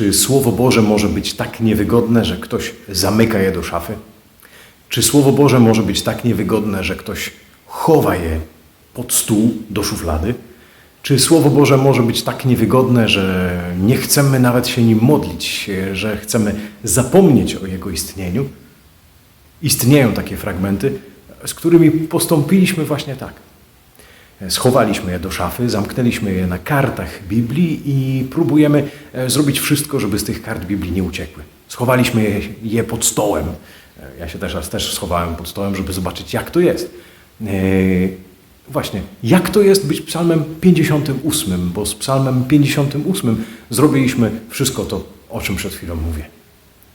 Czy Słowo Boże może być tak niewygodne, że ktoś zamyka je do szafy? Czy Słowo Boże może być tak niewygodne, że ktoś chowa je pod stół do szuflady? Czy Słowo Boże może być tak niewygodne, że nie chcemy nawet się nim modlić, że chcemy zapomnieć o jego istnieniu? Istnieją takie fragmenty, z którymi postąpiliśmy właśnie tak. Schowaliśmy je do szafy, zamknęliśmy je na kartach Biblii i próbujemy e, zrobić wszystko, żeby z tych kart Biblii nie uciekły. Schowaliśmy je, pod stołem. E, Ja się też raz też schowałem pod stołem, żeby zobaczyć, jak to jest. E, Właśnie, jak to jest być psalmem 58, bo z psalmem 58 zrobiliśmy wszystko to, o czym przed chwilą mówię.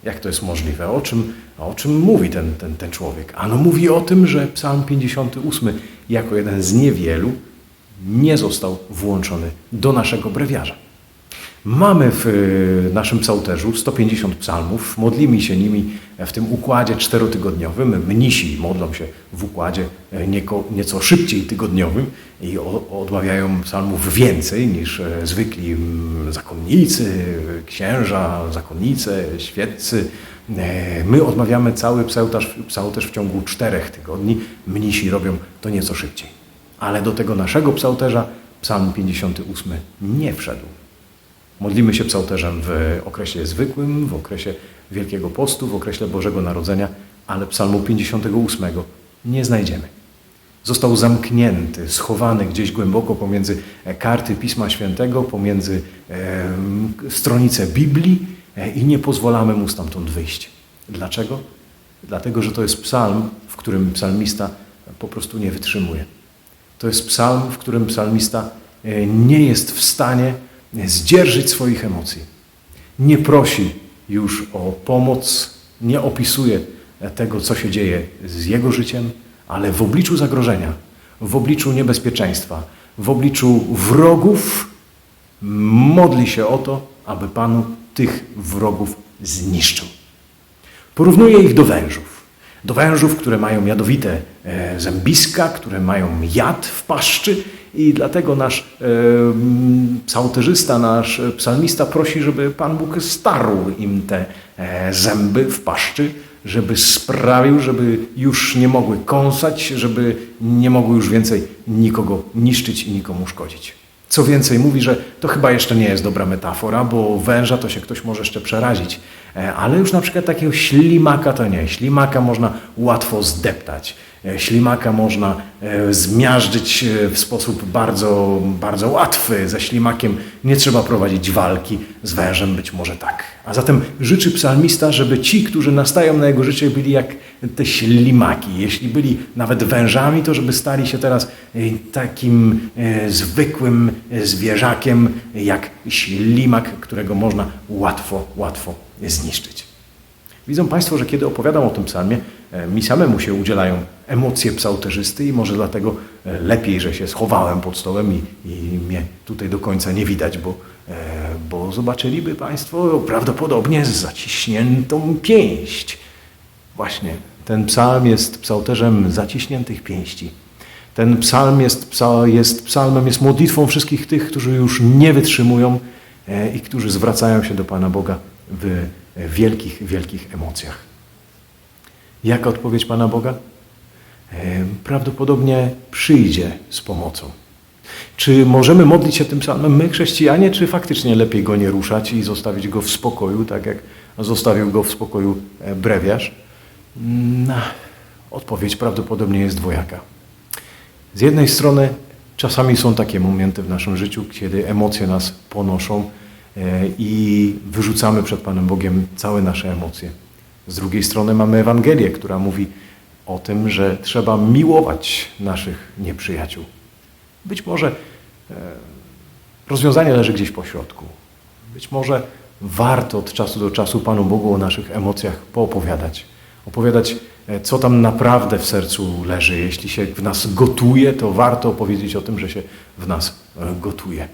Jak to jest możliwe? O czym, o czym mówi ten, ten, ten człowiek? Ano mówi o tym, że psalm 58 jako jeden z niewielu nie został włączony do naszego brewiarza. Mamy w y, naszym psałterzu 150 psalmów, modlimy się nimi w tym układzie czterotygodniowym. Mnisi modlą się w układzie e, nieko, nieco szybciej tygodniowym i odmawiają psalmów więcej niż e, zwykli zakonnicy, księża, zakonnice, świeccy. E, My odmawiamy cały psałterz, psałterz w ciągu czterech tygodni, mnisi robią to nieco szybciej. Ale do tego naszego psałterza psalm 58 nie wszedł. Modlimy się psałterzem w okresie zwykłym, w okresie Wielkiego Postu, w okresie Bożego Narodzenia, ale psalmu 58 nie znajdziemy. Został zamknięty, schowany gdzieś głęboko pomiędzy karty Pisma Świętego, pomiędzy e, Biblii e, i nie pozwalamy mu stamtąd wyjść. Dlaczego? Dlatego, że to jest psalm, w którym psalmista po prostu nie wytrzymuje. To jest psalm, w którym psalmista e, nie jest w stanie zdzierżyć swoich emocji. Nie prosi już o pomoc, nie opisuje tego, co się dzieje z jego życiem, ale w obliczu zagrożenia, w obliczu niebezpieczeństwa, w obliczu wrogów modli się o to, aby Panu tych wrogów zniszczył. Porównuje ich do wężów. Do wężów, które mają jadowite e, zębiska, które mają jad w paszczy i dlatego nasz e, psałterzysta, nasz psalmista prosi, żeby Pan Bóg starł im te e, zęby w paszczy, żeby sprawił, żeby już nie mogły kąsać, żeby nie mogły już więcej nikogo niszczyć i nikomu szkodzić. Co więcej, mówi, że to chyba jeszcze nie jest dobra metafora, bo węża to się ktoś może jeszcze przerazić, E, ale już na przykład takiego ślimaka to nie. Ślimaka można łatwo zdeptać. E, Ślimaka można e, zmiażdżyć e, w sposób bardzo, bardzo łatwy. Ze ślimakiem nie trzeba prowadzić walki, z wężem być może tak. A zatem życzy psalmista, żeby ci, którzy nastają na jego życie, byli jak te ślimaki. Jeśli byli nawet wężami, to żeby stali się teraz takim zwykłym zwierzakiem, jak ślimak, którego można łatwo, łatwo zniszczyć. Widzą Państwo, że kiedy opowiadam o tym psalmie, e, mi samemu się udzielają emocje psałterzysty i może dlatego e, lepiej, że się schowałem pod stołem i, i mnie tutaj do końca nie widać, bo, e, bo zobaczyliby Państwo prawdopodobnie zaciśniętą pięść. Właśnie, ten psalm jest psałterzem zaciśniętych pięści. Ten psalm jest, psa, jest psalmem, jest modlitwą wszystkich tych, którzy już nie wytrzymują i którzy zwracają się do Pana Boga w wielkich, wielkich emocjach. Jaka odpowiedź Pana Boga? E, Prawdopodobnie przyjdzie z pomocą. Czy możemy modlić się tym psalmem my, chrześcijanie, czy faktycznie lepiej go nie ruszać i zostawić go w spokoju, tak jak zostawił go w spokoju e, brewiarz? Mm, Odpowiedź prawdopodobnie jest dwojaka. Z jednej strony czasami są takie momenty w naszym życiu, kiedy emocje nas ponoszą i wyrzucamy przed Panem Bogiem całe nasze emocje. Z drugiej strony mamy Ewangelię, która mówi o tym, że trzeba miłować naszych nieprzyjaciół. Być może e, rozwiązanie leży gdzieś po środku. Być może warto od czasu do czasu Panu Bogu o naszych emocjach poopowiadać. Opowiadać, e, co tam naprawdę w sercu leży. Jeśli się w nas gotuje, to warto opowiedzieć o tym, że się w nas e, gotuje.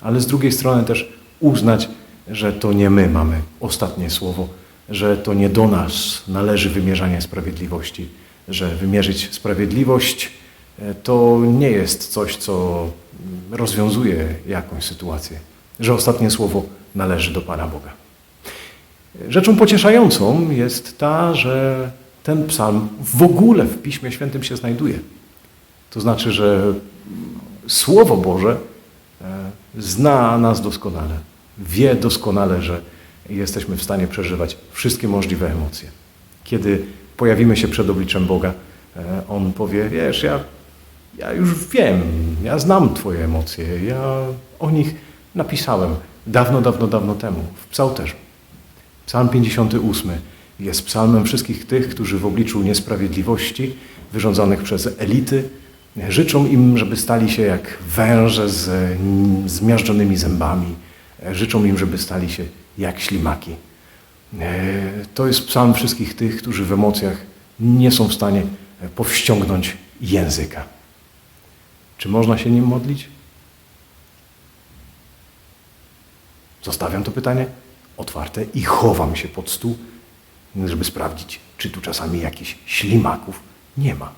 Ale z drugiej strony też uznać, że to nie my mamy ostatnie słowo, że to nie do nas należy wymierzanie sprawiedliwości, że wymierzyć sprawiedliwość e, to nie jest coś, co rozwiązuje jakąś sytuację, że ostatnie słowo należy do Pana Boga. Rzeczą pocieszającą jest ta, że ten psalm w ogóle w Piśmie Świętym się znajduje. To znaczy, że Słowo Boże e, zna nas doskonale, wie doskonale, że jesteśmy w stanie przeżywać wszystkie możliwe emocje. Kiedy pojawimy się przed obliczem Boga, e, On powie, wiesz, ja, ja już wiem, ja znam Twoje emocje, ja o nich napisałem dawno, dawno, dawno temu w Psałterzu. Psalm 58 jest psalmem wszystkich tych, którzy w obliczu niesprawiedliwości wyrządzonych przez elity życzą im, żeby stali się jak węże z zmiażdżonymi zębami. Życzą im, żeby stali się jak ślimaki. E, To jest psalm wszystkich tych, którzy w emocjach nie są w stanie powściągnąć języka. Czy można się nim modlić? Zostawiam to pytanie otwarte i chowam się pod stół, żeby sprawdzić, czy tu czasami jakichś ślimaków nie ma.